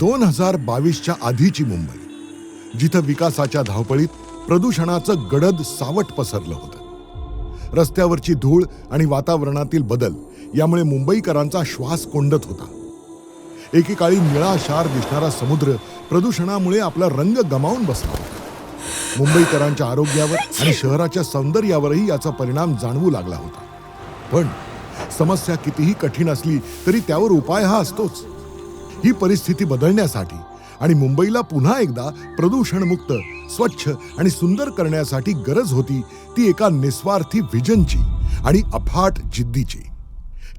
दोन हजार बावीसच्या आधीची मुंबई जिथं विकासाच्या धावपळीत प्रदूषणाचं गडद सावट पसरलं होतं. रस्त्यावरची धूळ आणि वातावरणातील बदल यामुळे मुंबईकरांचा श्वास कोंडत होता. एकेकाळी निळा शार दिसणारा समुद्र प्रदूषणामुळे आपला रंग गमावून बसला होता. मुंबईकरांच्या आरोग्यावर आणि शहराच्या सौंदर्यावरही याचा परिणाम जाणवू लागला होता. पण समस्या कितीही कठीण असली तरी त्यावर उपाय हा असतोच. ही परिस्थिती बदलण्यासाठी आणि मुंबईला पुन्हा एकदा प्रदूषणमुक्त स्वच्छ आणि सुंदर करण्यासाठी गरज होती ती एका निस्वार्थी विजनची आणि अफाट जिद्दीची.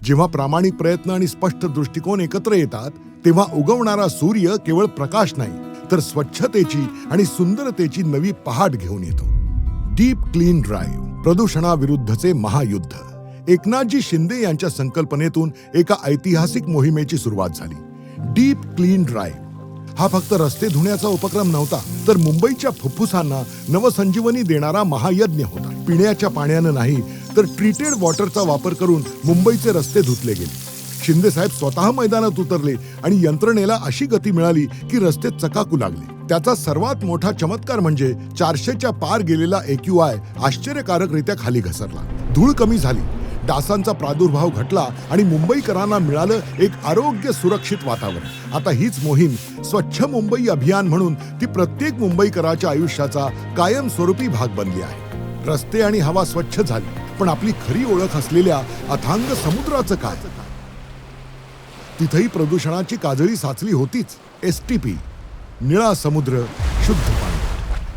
जेव्हा प्रामाणिक प्रयत्न आणि स्पष्ट दृष्टिकोन एकत्र येतात तेव्हा उगवणारा सूर्य केवळ प्रकाश नाही तर स्वच्छतेची आणि सुंदरतेची नवी पहाट घेऊन येतो. डीप क्लीन ड्राईव्ह प्रदूषणाविरुद्धचे महायुद्ध. एकनाथजी शिंदे यांच्या संकल्पनेतून एका ऐतिहासिक मोहिमेची सुरुवात झाली. डीप क्लीन ड्राय हा फक्त रस्ते धुण्याचा उपक्रम नव्हता तर मुंबईच्या फुफ्फुसांना नवसंजीवनी देणारा महायज्ञ होता. पिण्याच्या पाण्यानं नाही तर ट्रीटेड वॉटरचा वापर करून मुंबईचे रस्ते धुतले गेले. शिंदे साहेब स्वतः मैदानात उतरले आणि यंत्रणेला अशी गती मिळाली की रस्ते चकाकू लागले. त्याचा सर्वात मोठा चमत्कार म्हणजे चारशेच्या पार गेलेला एक्यू आय आश्चर्यकारकरित्या खाली घसरला. धूळ कमी झाली. डासांचा प्रादुर्भाव घटला आणि मुंबईकरांना मिळालं एक आरोग्य सुरक्षित वातावरण. आता हीच मोहीम स्वच्छ मुंबई अभियान म्हणून ती प्रत्येक मुंबईकराच्या आयुष्याचा कायमस्वरूपी भाग बनली आहे. रस्ते आणि हवा स्वच्छ झाली पण आपली खरी ओळख असलेल्या अथांग समुद्राचं काय? तिथही प्रदूषणाची काजळी साचली होतीच. एस टी पी निळा समुद्र शुद्ध पाणी.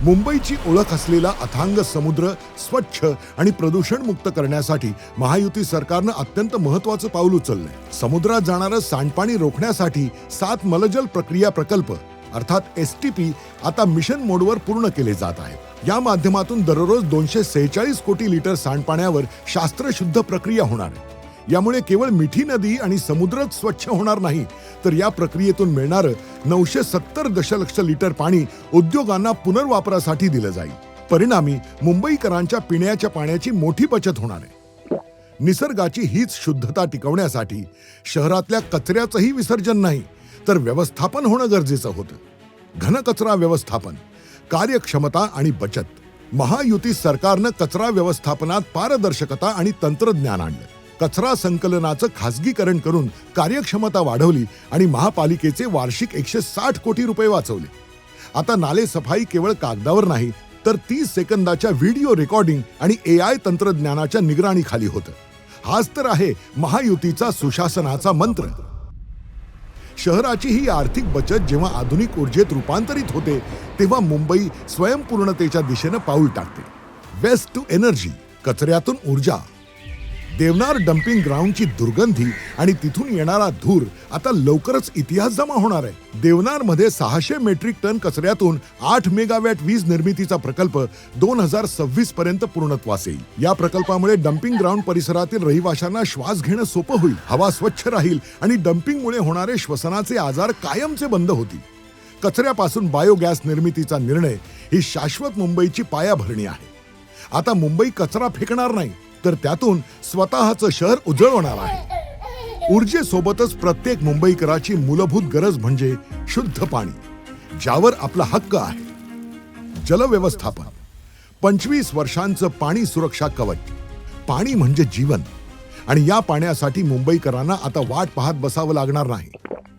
मुंबईची ओळख असलेला अथांग समुद्र स्वच्छ आणि प्रदूषण मुक्त करण्यासाठी महायुती सरकारनं अत्यंत महत्वाचं पाऊल उचललंय. समुद्रात जाणारं सांडपाणी रोखण्यासाठी सात मलजल प्रक्रिया प्रकल्प अर्थात एस टी पी आता मिशन मोडवर पूर्ण केले जात आहेत. या माध्यमातून दररोज दोनशे सेहेचाळीस कोटी लिटर सांडपाण्यावर शास्त्रशुद्ध प्रक्रिया होणार आहे. यामुळे केवळ मिठी नदी आणि समुद्रच स्वच्छ होणार नाही. तर या प्रक्रियेतून मिळणारं नऊशे सत्तर दशलक्ष लिटर पाणी उद्योगांना पुनर्वापरासाठी दिलं जाईल. परिणामी मुंबईकरांच्या पिण्याच्या पाण्याची मोठी बचत होणार आहे. निसर्गाची हीच शुद्धता टिकवण्यासाठी शहरातल्या कचऱ्याचंही विसर्जन नाही तर व्यवस्थापन होणं गरजेचं होतं. घनकचरा व्यवस्थापन कार्यक्षमता आणि बचत. महायुती सरकारनं कचरा व्यवस्थापनात पारदर्शकता आणि तंत्रज्ञान आणलं. कचरा संकलनाचं खासगीकरण करून कार्यक्षमता वाढवली आणि महापालिकेचे वार्षिक एकशे साठ कोटी रुपये वाचवले. आता नाले सफाई केवळ कागदावर नाही तर तीस सेकंदाच्या व्हिडिओ रेकॉर्डिंग आणि ए आय तंत्रज्ञानाच्या निगराणीखाली होतं. हाच तर आहे महायुतीचा सुशासनाचा मंत्र. शहराची ही आर्थिक बचत जेव्हा आधुनिक ऊर्जेत रूपांतरित होते तेव्हा मुंबई स्वयंपूर्णतेच्या दिशेनं पाऊल टाकते. वेस्ट टू एनर्जी कचऱ्यातून ऊर्जा. देवनार डम्पिंग ग्राउंडची दुर्गंधी आणि तिथून येणारा धूर आता लवकरच इतिहास जमा होणार आहे. देवनारमध्ये सहाशे मेट्रिक टन कचऱ्यातून आठ मेगावॅट वीज निर्मितीचा प्रकल्प दोन हजार सव्वीस पर्यंत पूर्णत्वास येईल. या प्रकल्पामुळे डम्पिंग ग्राउंड परिसरातील रहिवाशांना श्वास घेणं सोपं होईल हवा स्वच्छ राहील आणि डम्पिंगमुळे होणारे श्वसनाचे आजार कायमचे बंद होतील. कचऱ्यापासून बायोगॅस निर्मितीचा निर्णय ही शाश्वत मुंबईची पायाभरणी आहे. आता मुंबई कचरा फेकणार नाही तर त्यातून स्वतःचं शहर उजळवणार आहे. ऊर्जेसोबतच प्रत्येक मुंबईकराची मूलभूत गरज म्हणजे शुद्ध पाणी ज्यावर आपला हक्क आहे. जलव्यवस्थापन. पंचवीस वर्षांचं पाणी सुरक्षा कवच. पाणी म्हणजे जीवन. आणि या पाण्यासाठी मुंबईकरांना आता वाट पाहत बसावं लागणार नाही.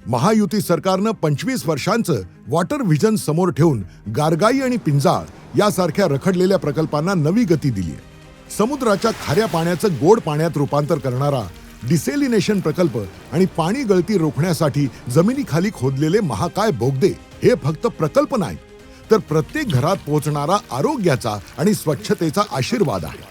महायुती सरकारनं पंचवीस वर्षांचं वॉटर व्हिजन समोर ठेवून गारगाई आणि पिंजाळ यासारख्या रखडलेल्या प्रकल्पांना नवी गती दिली आहे समुद्राच्या खाऱ्या पाण्याचं गोड पाण्यात रूपांतर करणारा डिसेलिनेशन प्रकल्प आणि पाणी गळती रोखण्यासाठी जमिनीखाली खोदलेले महाकाय बोगदे हे फक्त प्रकल्प नाही तर प्रत्येक घरात पोहोचणारा आरोग्याचा आणि स्वच्छतेचा आशीर्वाद आहे.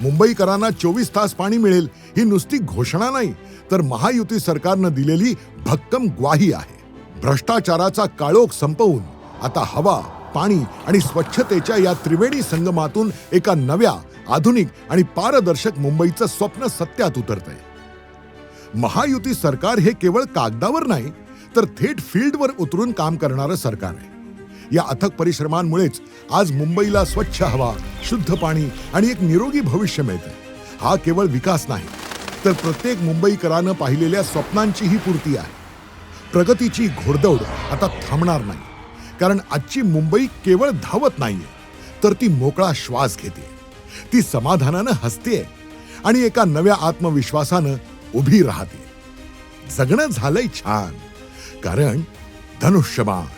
मुंबईकरांना चोवीस तास पाणी मिळेल ही नुसती घोषणा नाही तर महायुती सरकारनं दिलेली भक्कम ग्वाही आहे. भ्रष्टाचाराचा काळोख संपवून आता हवा पाणी आणि स्वच्छतेच्या या त्रिवेणी संगमातून एका नव्या आधुनिक आणि पारदर्शक मुंबईचं स्वप्न सत्यात उतरतंय. महायुती सरकार हे केवळ कागदावर नाही तर थेट फील्डवर उतरून काम करणारं सरकार आहे. या अथक परिश्रमांमुळेच आज मुंबईला स्वच्छ हवा शुद्ध पाणी आणि एक निरोगी भविष्य मिळतंय. हा केवळ विकास नाही तर प्रत्येक मुंबईकरानं पाहिलेल्या स्वप्नांचीही पूर्ती आहे. प्रगतीची घोडदौड आता थांबणार नाही कारण आजची मुंबई केवळ धावत नाहीये तर ती मोकळा श्वास घेते. ती समाधानानं हसतेय आणि एका नव्या आत्मविश्वासानं उभी राहते. जगणं झालंय छान कारण धनुष्यबाण.